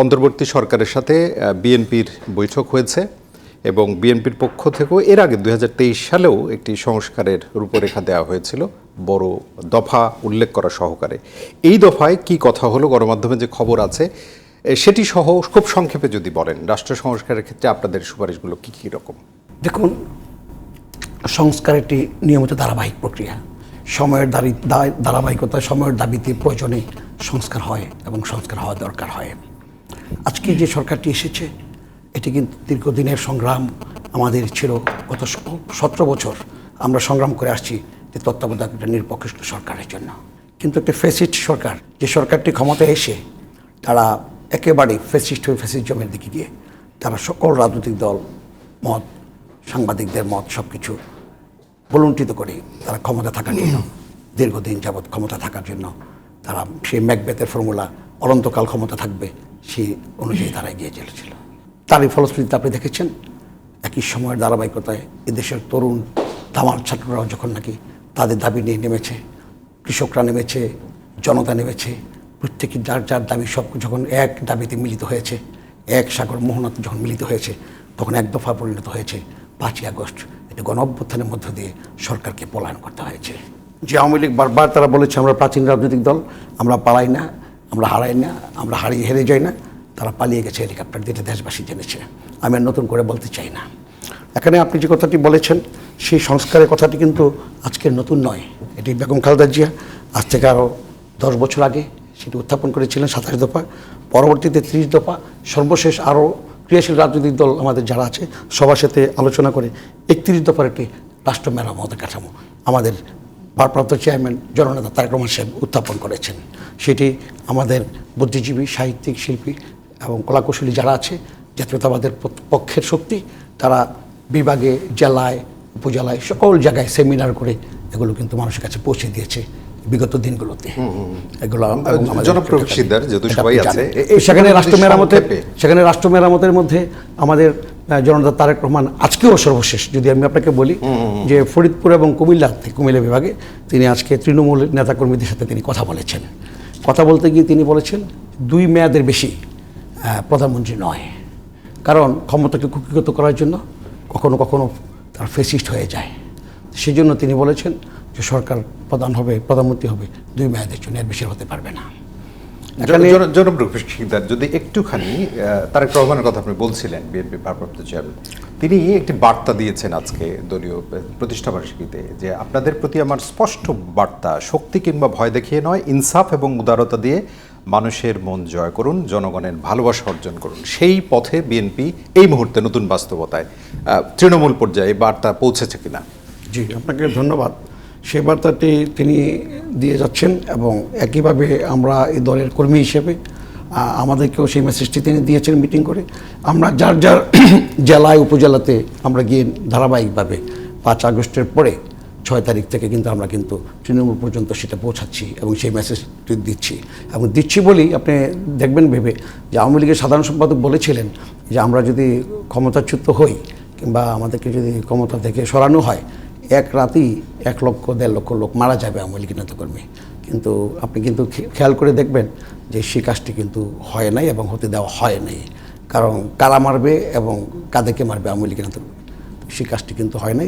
অন্তর্বর্তী সরকারের সাথে বিএনপির বৈঠক হয়েছে এবং বিএনপির পক্ষ থেকেও এর আগে দুই হাজার তেইশ সালেও একটি সংস্কারের রূপরেখা দেওয়া হয়েছিল, বড় দফা উল্লেখ করা সহকারে। এই দফায় কি কথা হলো, গণমাধ্যমে যে খবর আছে সেটি সহ খুব সংক্ষেপে যদি বলেন, রাষ্ট্র সংস্কারের ক্ষেত্রে আপনাদের সুপারিশগুলো কি কি রকম? দেখুন, সংস্কার একটি নিয়মিত ধারাবাহিক প্রক্রিয়া। সময়ের দাবি ধারাবাহিকতা, সময়ের দাবিতে প্রয়োজনে সংস্কার হয় এবং সংস্কার হওয়া দরকার হয়। আজকে যে সরকারটি এসেছে, এটি কিন্তু দীর্ঘদিনের সংগ্রাম। আমাদের ছিল গত সতেরো বছর আমরা সংগ্রাম করে আসছি যে তত্ত্বাবধায়ক একটা নিরপেক্ষ সরকারের জন্য। কিন্তু একটা ফেসিস্ট সরকার, যে সরকারটি ক্ষমতায় এসে তারা একেবারে ফেসিস্ট হয়ে ফেসিজমের দিকে গিয়ে তারা সকল রাজনৈতিক দল, মত, সাংবাদিকদের মত সব কিছু বলুণ্ঠিত করে তারা ক্ষমতা থাকার জন্য, দীর্ঘদিন যাবৎ ক্ষমতা থাকার জন্য তারা সেই ম্যাকবেথের ফর্মুলা অনন্তকাল ক্ষমতা থাকবে। সেই অনুযায়ী তারা এগিয়ে চলেছিল। তারই ফলশ্রুতিতে আপনি দেখেছেন, একই সময়ের ধারাবাহিকতায় এদেশের তরুণ তামার ছাত্ররাও যখন নাকি তাদের দাবি নিয়ে নেমেছে, কৃষকরা নেমেছে, জনতা নেমেছে প্রত্যেকে যার যার দাবি সব যখন এক দাবিতে মিলিত হয়েছে, এক সাগর মোহনাতে যখন মিলিত হয়েছে, তখন এক দফা পরিণত হয়েছে পাঁচই আগস্ট। এটা গণ অভ্যুত্থানের মধ্য দিয়ে সরকারকে পলায়ন করতে হয়েছে। যে আওয়ামী লীগ বারবার তারা বলেছে, আমরা প্রাচীন রাজনৈতিক দল, আমরা পালাই না আমরা হারাই না, আমরা হারিয়ে হেরে যাই না, তারা পালিয়ে গেছে হেলিকপ্টার দিয়ে দেশবাসী জেনেছে। আমি আর নতুন করে বলতে চাই না। এখানে আপনি যে কথাটি বলেছেন, সেই সংস্কারের কথাটি কিন্তু আজকের নতুন নয়। এটি বেগম খালেদা জিয়া, আজ থেকে আরও দশ বছর আগে সেটি উত্থাপন করেছিলেন সাতাশ দফা। পরবর্তীতে ত্রিশ দফা, সর্বশেষ আরও ক্রিয়াশীল রাজনৈতিক দল আমাদের যারা আছে, সবার সাথে আলোচনা করে একত্রিশ দফার একটি রাষ্ট্র মেরামতের কাঠামো আমাদের ভারপ্রাপ্ত চেয়ারম্যান জননেতা তারেক রহমান সাহেব উত্থাপন করেছেন। সেটি আমাদের বুদ্ধিজীবী সাহিত্যিক শিল্পী এবং কলাকুশলী যারা আছে জাতীয়তাবাদের পক্ষের শক্তি তারা বিভাগে জেলায় উপজেলায় সকল জায়গায় সেমিনার করে এগুলো কিন্তু মানুষের কাছে পৌঁছে দিয়েছে বিগত দিনগুলোতে। এগুলো জনপ্রিয় যেহেতু সবাই আছে, সেখানে রাষ্ট্র মেরামতের। সেখানে রাষ্ট্র মেরামতের মধ্যে আমাদের জনতা তারেক রহমান আজকেও সর্বশেষ যদি আমি আপনাকে বলি যে ফরিদপুর এবং কুমিল্লা থেকে কুমিল্লা বিভাগে তিনি আজকে তৃণমূল নেতাকর্মীদের সাথে তিনি কথা বলেছেন। কথা বলতে গিয়ে তিনি বলেছেন দুই মেয়াদের বেশি প্রধানমন্ত্রী নয়। কারণ ক্ষমতাকে কুক্ষিগত করার জন্য কখনো কখনো তার ফেসিস্ট হয়ে যায়। সেজন্য তিনি বলেছেন যে সরকার প্রধান হবে প্রধানমন্ত্রী হবে দুই মেয়াদের জন্য এর বেশি হতে পারবে না। জনপ্রিয় সিদ্ধার যদি একটুখানি আহ, তারেক রহমানের কথা আপনি বলছিলেন বিএনপি ভারপ্রাপ্ত চেয়ারম্যান তিনি একটি বার্তা দিয়েছেন আজকে দলীয় প্রতিষ্ঠাবার্ষিকীতে যে আপনাদের প্রতি আমার স্পষ্ট বার্তা শক্তি কিংবা ভয় দেখিয়ে নয় ইনসাফ এবং উদারতা দিয়ে মানুষের মন জয় করুন জনগণের ভালোবাসা অর্জন করুন। সেই পথে বিএনপি এই মুহূর্তে নতুন বাস্তবতায় আহ, তৃণমূল পর্যায়ে বার্তা পৌঁছেছে কিনা। জি আপনাকে ধন্যবাদ। সে বার্তাটি তিনি দিয়ে যাচ্ছেন এবং একইভাবে আমরা এই দলের কর্মী হিসেবে আমাদেরকেও সেই মেসেজটি তিনি দিয়েছেন মিটিং করে। আমরা যার যার জেলায়, উপজেলাতে আমরা গিয়ে ধারাবাহিকভাবে পাঁচ আগস্টের পরে ছয় তারিখ থেকে কিন্তু আমরা কিন্তু তৃণমূল পর্যন্ত সেটা পৌঁছাচ্ছি এবং সেই মেসেজটি দিচ্ছি। এবং দিচ্ছি বলেই আপনি দেখবেন ভেবে যে আওয়ামী লীগের সাধারণ সম্পাদক বলেছিলেন যে আমরা যদি ক্ষমতাচ্যুত হই কিংবা আমাদেরকে যদি ক্ষমতা থেকে সরানো হয় এক রাতেই এক লক্ষ, দেড় লক্ষ লোক মারা যাবে আওয়ামী লীগের নেতাকর্মী। কিন্তু আপনি কিন্তু খেয়াল করে দেখবেন যে সে কাজটি কিন্তু হয় নাই এবং হতে দেওয়া হয় নাই। কারণ কারা মারবে এবং কাদেরকে মারবে আওয়ামী লীগের নেতাকর্মী? সেই কাজটি কিন্তু হয় নাই।